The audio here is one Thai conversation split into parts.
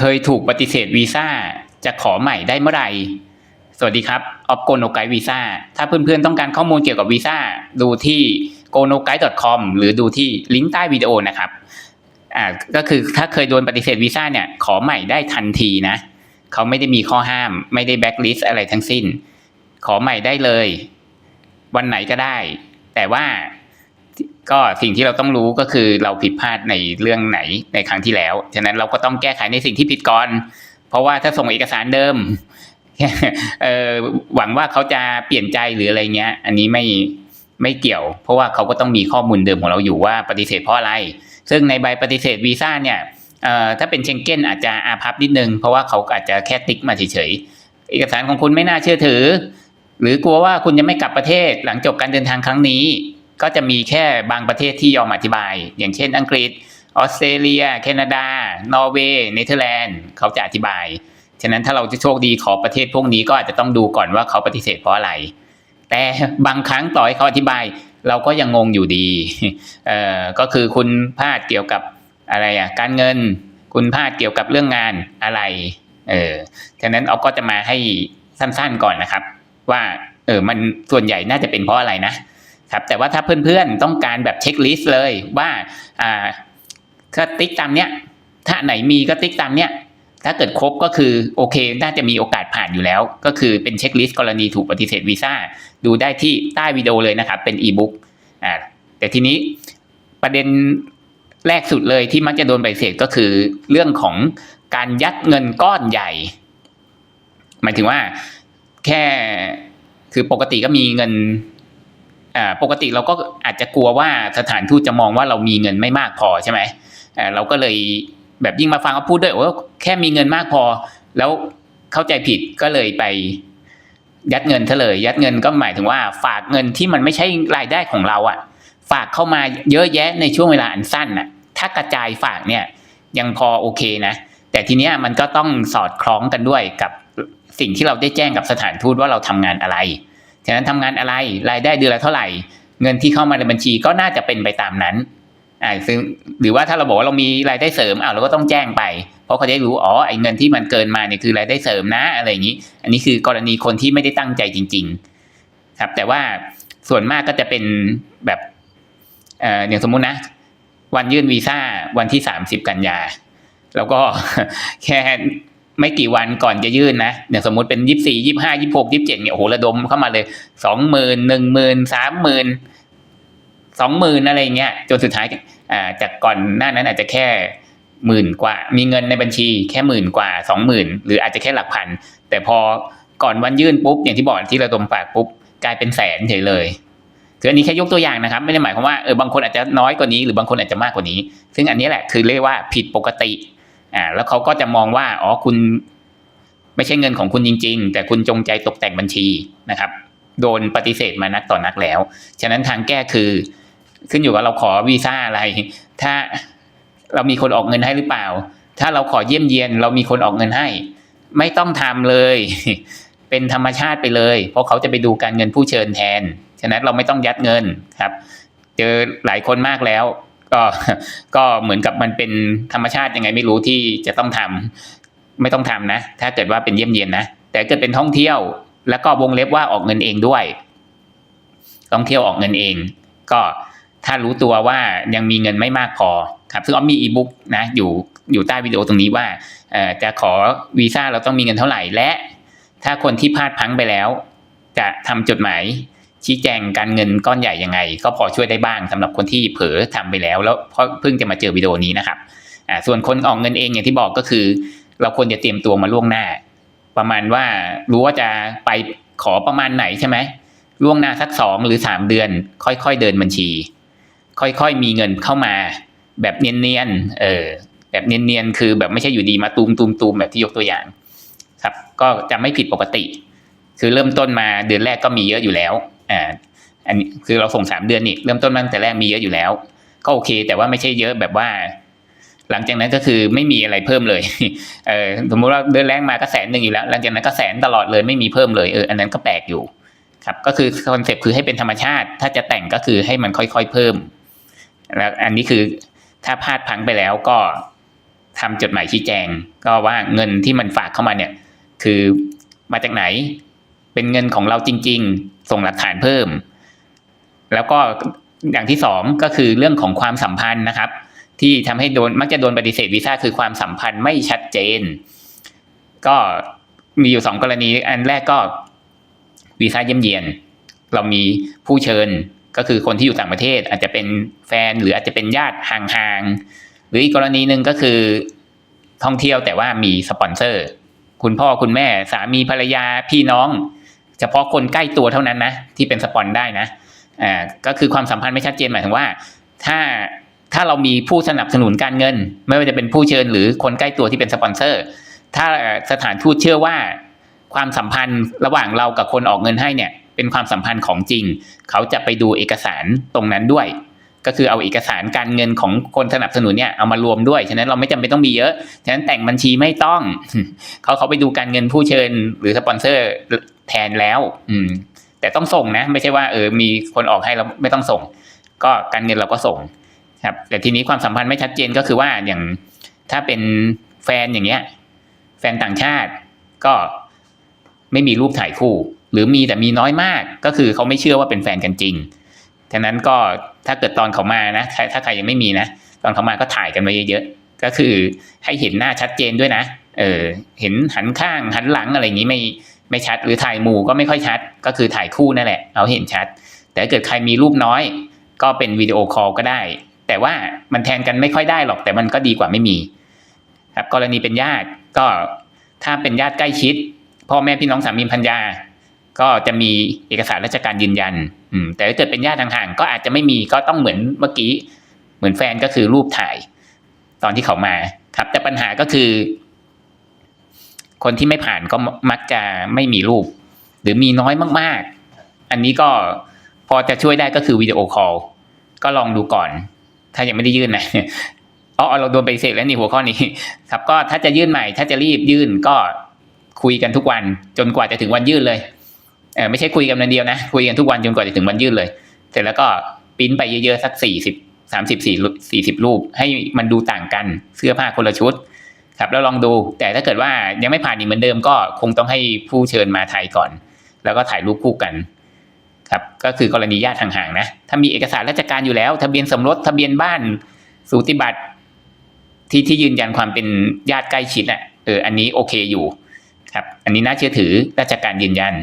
เคยถูกปฏิเสธวีซ่าจะขอใหม่ได้เมื่อไหร่ สวัสดีครับออฟโกโนไกวีซ่าถ้าเพื่อนๆต้องการข้อมูลเกี่ยวกับวีซ่าดูที่ g o n o g a i c o m หรือดูที่ลิงก์ใต้วิดีโอนะครับอ่าก็คือถ้าเคยโดนปฏิเสธวีซ่าเนี่ยขอใหม่ได้ทันทีนะเขาไม่ได้มีข้อห้าม ไม่ได้แบ็กลิสอะไรทั้งสิ้น ขอใหม่ได้เลย วันไหนก็ได้ แต่ว่า ก็สิ่งที่เราต้องรู้ก็คือเราผิดพลาดในเรื่องไหนในครั้งที่แล้ว ฉะนั้นเราก็ต้องแก้ไขในสิ่งที่ผิดก่อน เพราะว่าถ้าส่งเอกสารเดิมหวังว่าเขาจะเปลี่ยนใจหรืออะไรเงี้ย อันนี้ไม่ไม่เกี่ยว เพราะว่าเขาก็ต้องมีข้อมูลเดิมของเราอยู่ว่าปฏิเสธเพราะอะไร ซึ่งในใบปฏิเสธวีซ่าเนี่ยถ้าเป็นเชงเก้นอาจจะอาพับนิดนึง เพราะว่าเขาอาจจะแค่ติ๊กมาเฉยๆ เอกสารของคุณไม่น่าเชื่อถือ หรือกลัวว่าคุณจะไม่กลับประเทศหลังจบการเดินทางครั้งนี้ ก็จะมีแค่บางประเทศที่ยอมอธิบาย อย่างเช่นอังกฤษออสเตรเลีย แคนาดา นอร์เวย์เนเธอร์แลนด์เขาจะอธิบาย ฉะนั้นถ้าเราจะโชคดีขอประเทศพวกนี้ก็อาจจะต้องดูก่อนว่าเขาปฏิเสธเพราะอะไร แต่บางครั้งต่อให้เขาอธิบาย เราก็ยังงงอยู่ดีเอ่อก็คือคุณพลาดเกี่ยวกับอะไรอะการเงิน คุณพลาดเกี่ยวกับเรื่องงานอะไรเออฉะนั้นเอาก็จะมาให้สั้นๆก่อนนะครับ ว่าเออมันส่วนใหญ่น่าจะเป็นเพราะอะไรนะ ครับแต่ว่าถ้าเพื่อนๆต้องการแบบเช็คลิสต์เลยว่าอ่าถ้าติ๊กตามเนี้ยถ้าไหนมีก็ติ๊กตามเนี้ยถ้าเกิดครบก็คือโอเค น่าจะมีโอกาสผ่านอยู่แล้ว ก็คือเป็นเช็คลิสต์กรณีถูกปฏิเสธวีซ่าดูได้ที่ใต้วิดีโอเลยนะครับ เป็นอีบุ๊กอ่าแต่ทีนี้ประเด็นแรกสุดเลยที่มักจะโดนปฏิเสธก็คือเรื่องของการยัดเงินก้อนใหญ่ หมายถึงว่าแค่คือปกติก็มีเงิน อ่าปกติเราก็อาจจะกลัวว่าสถานทูตจะมองว่าเรามีเงินไม่มากพอใช่ไหมอ่าเราก็เลยแบบยิ่งมาฟังเขาพูดด้วยว่าแค่มีเงินมากพอ แล้วเข้าใจผิดก็เลยไปยัดเงินเฉลยยัดเงินก็หมายถึงว่า ฝากเงินที่มันไม่ใช่รายได้ของเราอะฝากเข้ามาเยอะแยะในช่วงเวลาอันสั้นน่ะ ถ้ากระจายฝากเนี่ยยังพอโอเคนะ แต่ทีเนี้ยมันก็ต้องสอดคล้องกันด้วยกับสิ่งที่เราได้แจ้งกับสถานทูตว่าเราทำงานอะไร ฉะนั้นทำงานอะไรรายได้เดือนละเท่าไหร่ เงินที่เข้ามาในบัญชีก็น่าจะเป็นไปตามนั้นอ่าซึ่งหรือว่าถ้าเราบอกว่าเรามีรายได้เสริมอ่าเราก็ต้องแจ้งไป เพราะเขาจะได้รู้อ๋อไอ้เงินที่มันเกินมาเนี่ยคือรายได้เสริมนะอะไรอย่างนี้ อันนี้คือกรณีคนที่ไม่ได้ตั้งใจจริง ๆ ครับ แต่ว่าส่วนมากก็จะเป็นแบบเอ่ออย่างสมมุตินะ วันยื่นวีซ่าวันที่สามสิบกันยา แล้วก็แค่ ไม่กี่วันก่อนจะยื่นนะอย่างสมมติเป็นยี่สี่ยี่ห้ายี่หกยี่เจ็ดเนี่ยโอ้โหระดมเข้ามาเลยสองหมื่นหนึ่งหมื่นสามหมื่นสองหมื่นอะไรเงี้ยจนสุดท้ายอ่าจากก่อนหน้านั้นอาจจะแค่หมื่นกว่า มีเงินในบัญชีแค่หมื่นกว่าสองหมื่นหรืออาจจะแค่หลักพัน แต่พอก่อนวันยื่นปุ๊บอย่างที่บอกที่ระดมฝากปุ๊บกลายเป็นแสนเฉยเลยคืออันนี้แค่ยกตัวอย่างนะครับ ไม่ได้หมายความว่าเออบางคนอาจจะน้อยกว่านี้หรือบางคนอาจจะมากกว่านี้ ซึ่งอันนี้แหละคือเรียกว่าผิดปกติ อ่าแล้วเขาก็จะมองว่าอ๋อคุณไม่ใช่เงินของคุณจริง ๆ แต่คุณจงใจตกแต่งบัญชีนะครับ โดนปฏิเสธมานักต่อนักแล้ว ฉะนั้นทางแก้คือ ขึ้นอยู่กับเราขอวีซ่าอะไร ถ้าเรามีคนออกเงินให้หรือเปล่า ถ้าเราขอเยี่ยมเยียน เรามีคนออกเงินให้ ไม่ต้องทำเลย เป็นธรรมชาติไปเลย เพราะเขาจะไปดูการเงินผู้เชิญแทน ฉะนั้นเราไม่ต้องยัดเงินครับ เจอหลายคนมากแล้ว ก็ก็เหมือนกับมันเป็นธรรมชาติยังไงไม่รู้ที่จะต้องทำไม่ต้องทำนะ ถ้าเกิดว่าเป็นเยี่ยมเยียนนะ แต่เกิดเป็นท่องเที่ยว แล้วก็วงเล็บว่าออกเงินเองด้วย ท่องเที่ยวออกเงินเอง ก็ถ้ารู้ตัวว่ายังมีเงินไม่มากพอครับซึ่งออมมีอีบุ๊กนะอยู่อยู่ใต้วิดีโอตรงนี้ว่าเออจะขอวีซ่าเราต้องมีเงินเท่าไหร่และ ถ้าคนที่พลาดพังไปแล้ว จะทำจดหมาย ชี้แจงการเงินก้อนใหญ่ยังไง ก็พอช่วยได้บ้างสำหรับคนที่เผลอทำไปแล้ว แล้วเพราะเพิ่งจะมาเจอวิดีโอนี้นะครับอ่าส่วนคนออกเงินเองอย่างที่บอกก็คือ เราควรจะเตรียมตัวมาล่วงหน้า ประมาณว่ารู้ว่าจะไปขอประมาณไหนใช่ไหมล่วงหน้าสักสองหรือสามเดือน ค่อยๆเดินบัญชี ค่อยๆมีเงินเข้ามา แบบเนียนๆเออแบบเนียนๆคือแบบไม่ใช่อยู่ดีมาตูมตูมตูมแบบที่ยกตัวอย่าง ครับ ก็จะไม่ผิดปกติ คือเริ่มต้นมาเดือนแรกก็มีเยอะอยู่แล้ว อ่าอันนี้คือเราส่งสามเดือนนี่เริ่มต้นมาตั้งแต่แรกมีเยอะอยู่แล้ว ก็โอเค แต่ว่าไม่ใช่เยอะแบบว่า หลังจากนั้นก็คือไม่มีอะไรเพิ่มเลยเออสมมติว่าเดือนแรกมาก็แสนหนึ่งอยู่แล้ว หลังจากนั้นก็แสนตลอดเลยไม่มีเพิ่มเลยเอออันนั้นก็แปลกอยู่ ครับ ก็คือคอนเซปต์คือให้เป็นธรรมชาติ ถ้าจะแต่งก็คือให้มันค่อยๆเพิ่มแล้วอันนี้คือถ้าพลาดพังไปแล้วก็ทำจดหมายชี้แจง ก็ว่าเงินที่มันฝากเข้ามาเนี่ย คือมาจากไหน เป็นเงินของเราจริง ๆ ส่งหลักฐานเพิ่ม แล้วก็อย่างที่สองก็คือเรื่องของความสัมพันธ์นะครับ ที่ทำให้โดนมักจะโดนปฏิเสธวีซ่าคือความสัมพันธ์ไม่ชัดเจน ก็มีอยู่สองกรณีอันแรกก็วีซ่าเยี่ยมเยียน เรามีผู้เชิญก็คือคนที่อยู่ต่างประเทศ อาจจะเป็นแฟนหรืออาจจะเป็นญาติห่างๆหรืออีกกรณีหนึ่งก็คือท่องเที่ยวแต่ว่ามีสปอนเซอร์ คุณพ่อคุณแม่สามีภรรยาพี่น้อง เฉพาะคนใกล้ตัวเท่านั้นนะที่เป็นสปอนได้นะอ่าก็คือความสัมพันธ์ไม่ชัดเจนหมายถึงว่า ถ้าถ้าเรามีผู้สนับสนุนการเงิน ไม่ว่าจะเป็นผู้เชิญหรือคนใกล้ตัวที่เป็นสปอนเซอร์ ถ้าสถานทูตเชื่อว่าความสัมพันธ์ระหว่างเรากับคนออกเงินให้เนี่ยเป็นความสัมพันธ์ของจริง เขาจะไปดูเอกสารตรงนั้นด้วย ก็คือเอาเอกสารการเงินของคนสนับสนุนเนี่ยเอามารวมด้วย ฉะนั้นเราไม่จำเป็นต้องมีเยอะฉะนั้นแต่งบัญชีไม่ต้อง เขาเขาไปดูการเงินผู้เชิญหรือสปอนเซอร์ แทนแล้ว อืม แต่ต้องส่งนะ ไม่ใช่ว่าเออมีคนออกให้เราไม่ต้องส่ง ก็การเงินเราก็ส่งครับ แต่ทีนี้ความสัมพันธ์ไม่ชัดเจนก็คือว่าอย่างถ้าเป็นแฟนอย่างเงี้ย แฟนต่างชาติก็ไม่มีรูปถ่ายคู่ หรือมีแต่มีน้อยมาก ก็คือเขาไม่เชื่อว่าเป็นแฟนกันจริงฉะนั้นก็ถ้าเกิดตอนเขามานะถ้าถ้าใครยังไม่มีนะตอนเขามาก็ถ่ายกันไว้เยอะๆก็คือให้เห็นหน้าชัดเจนด้วยนะ เออ เห็นหันข้างหันหลังอะไรอย่างนี้ไม่ ไม่ชัด หรือถ่ายหมู่ก็ไม่ค่อยชัด ก็คือถ่ายคู่นั่นแหละเอาเห็นชัด แต่ถ้าเกิดใครมีรูปน้อย ก็เป็นวิดีโอคอลก็ได้ แต่ว่ามันแทนกันไม่ค่อยได้หรอก แต่มันก็ดีกว่าไม่มี ครับกรณีเป็นญาติก็ถ้าเป็นญาติใกล้ชิด พ่อแม่พี่น้องสามีภรรยาก็จะมีเอกสารราชการยืนยัน อืม แต่ถ้าเกิดเป็นญาติห่างๆก็อาจจะไม่มีก็ต้องเหมือนเมื่อกี้ เหมือนแฟนก็คือรูปถ่าย ตอนที่เขามาครับ แต่ปัญหาก็คือ คนที่ไม่ผ่านก็มักจะไม่มีรูป หรือมีน้อยมากๆ อันนี้ก็พอจะช่วยได้ก็คือวิดีโอคอลก็ลองดูก่อน ถ้ายังไม่ได้ยื่นนะอ๋อเราโดนไปฏิเสร็จแล้วนี่หัวข้อนี้ ครับก็ถ้าจะยื่นใหม่ ถ้าจะรีบยื่นก็คุยกันทุกวัน จนกว่าจะถึงวันยื่นเลยเออไม่ใช่คุยกันวันเดียวนะคุยกันทุกวันจนกว่าจะถึงวันยื่นเลย เสร็จแล้วก็ปิ้นไปเยอะๆสักสี่สิบสามสิบสี่สี่สิบรูป ให้มันดูต่างกันเสื้อผ้าคนละชุด ครับแล้วลองดูแต่ถ้าเกิดว่ายังไม่ผ่านอีกเหมือนเดิมก็คงต้องให้ผู้เชิญมาไทยก่อน แล้วก็ถ่ายรูปคู่กันครับก็คือกรณีญาติห่างๆนะถ้ามีเอกสารราชการอยู่แล้ว ทะเบียนสมรสทะเบียนบ้านสูติบัตรที่ที่ยืนยันความเป็นญาติใกล้ชิดอะเอออันนี้โอเคอยู่ครับอันนี้น่าเชื่อถือราชการยืนยัน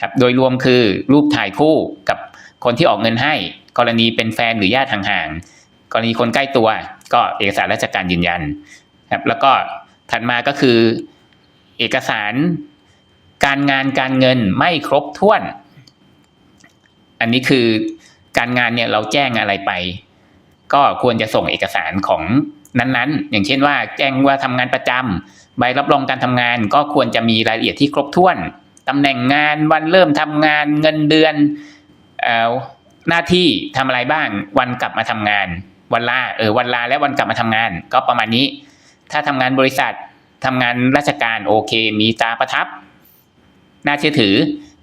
ครับโดยรวมคือรูปถ่ายคู่กับคนที่ออกเงินให้ กรณีเป็นแฟนหรือญาติห่างๆกรณีคนใกล้ตัว ก็เอกสารราชการยืนยัน ครับแล้วก็ถัดมาก็คือ เอกสาร การงานการเงินไม่ครบถ้วน อันนี้คือการงานเนี่ยเราแจ้งอะไรไป ก็ควรจะส่งเอกสารของนั้นๆ อย่างเช่นว่า แจ้งว่าทำงานประจำใบรับรองการทำงานก็ควรจะมีรายละเอียดที่ครบถ้วนตำแหน่งงานวันเริ่มทำงานเงินเดือนเอ่อหน้าที่ทำอะไรบ้างวันกลับมาทำงาน วันลาเออวันลาและวันกลับมาทำงาน ก็ประมาณนี้ ถ้าทำงานบริษัททำงานราชการโอเค มีตาประทับ น่าเชื่อถือ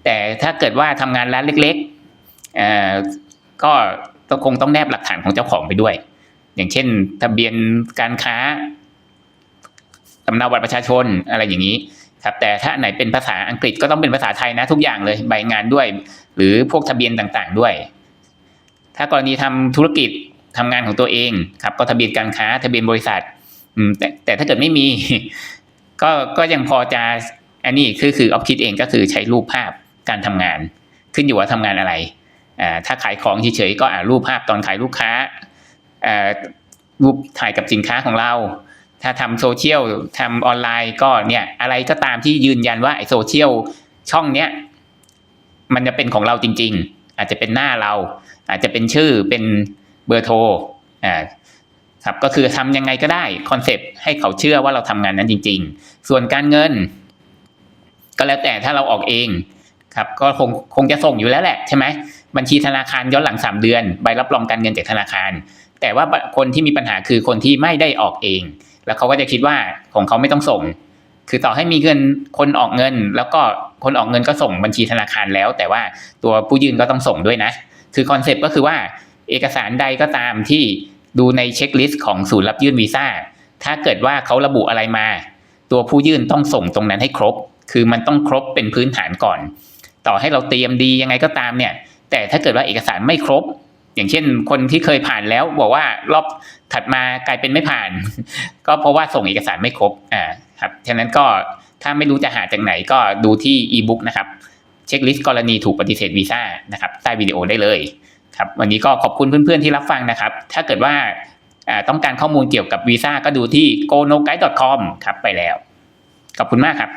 แต่ถ้าเกิดว่าทำงานร้านเล็กๆก็ต้องคงต้องแนบหลักฐานของเจ้าของไปด้วย อย่างเช่น ทะเบียนการค้าสำเนาบัตรประชาชนอะไรอย่างนี้ครับแต่ถ้าไหนเป็นภาษาอังกฤษก็ต้องเป็นภาษาไทยนะทุกอย่างเลยใบงานด้วย หรือพวกทะเบียนต่างๆด้วย ถ้ากรณีทำธุรกิจทำงานของตัวเองครับก็ทะเบียนการค้าทะเบียนบริษัท อืมแต่แต่ถ้าเกิดไม่มี ก็ก็ยังพอจะอันนี้คือคือออฟคิดเองก็คือใช้รูปภาพการทำงาน ขึ้นอยู่ว่าทำงานอะไรอ่าถ้าขายของเฉยๆก็อ่ารูปภาพตอนขายลูกค้าอ่ารูปถ่ายกับสินค้าของเรา ถ้าทำโซเชียลทำออนไลน์ก็เนี่ยอะไรก็ตามที่ยืนยันว่าไอโซเชียลช่องเนี้ยมันจะเป็นของเราจริง ๆ อาจจะเป็นหน้าเรา อาจจะเป็นชื่อเป็นเบอร์โทรอ่า ครับก็คือทำยังไงก็ได้คอนเซปต์ให้เขาเชื่อว่าเราทำงานนั้นจริง ๆ ส่วนการเงิน ก็แล้วแต่ถ้าเราออกเองครับก็คงคงจะส่งอยู่แล้วแหละใช่ไหมบัญชีธนาคารย้อนหลังสามเดือนใบรับรองการเงินจากธนาคาร แต่ว่าคนที่มีปัญหาคือคนที่ไม่ได้ออกเอง แล้วเขาก็จะคิดว่าของเขาไม่ต้องส่ง คือต่อให้มีเงินคนออกเงิน แล้วก็คนออกเงินก็ส่งบัญชีธนาคารแล้ว แต่ว่าตัวผู้ยื่นก็ต้องส่งด้วยนะ คือคอนเซปต์ก็คือว่าเอกสารใดก็ตามที่ ดูในเช็คลิสต์ของศูนย์รับยื่นวีซ่า ถ้าเกิดว่าเขาระบุอะไรมา ตัวผู้ยื่นต้องส่งตรงนั้นให้ครบ คือมันต้องครบเป็นพื้นฐานก่อน ต่อให้เราเตรียมดียังไงก็ตามเนี่ย แต่ถ้าเกิดว่าเอกสารไม่ครบ อย่างเช่น คนที่เคยผ่านแล้วบอกว่ารอบถัดมากลายเป็นไม่ผ่าน ก็เพราะว่าส่งเอกสารไม่ครบ อ่า ครับ ฉะนั้นก็ถ้าไม่รู้จะหาจากไหนก็ดูที่อีบุ๊กนะครับ เช็คลิสต์กรณีถูกปฏิเสธวีซ่านะครับ ใต้วิดีโอได้เลย ครับวันนี้ก็ขอบคุณเพื่อนๆที่รับฟังนะครับ ถ้าเกิดว่าอ่าต้องการข้อมูลเกี่ยวกับวีซ่าก็ดูที่ go no guide com ครับไปแล้ว ขอบคุณมากครับ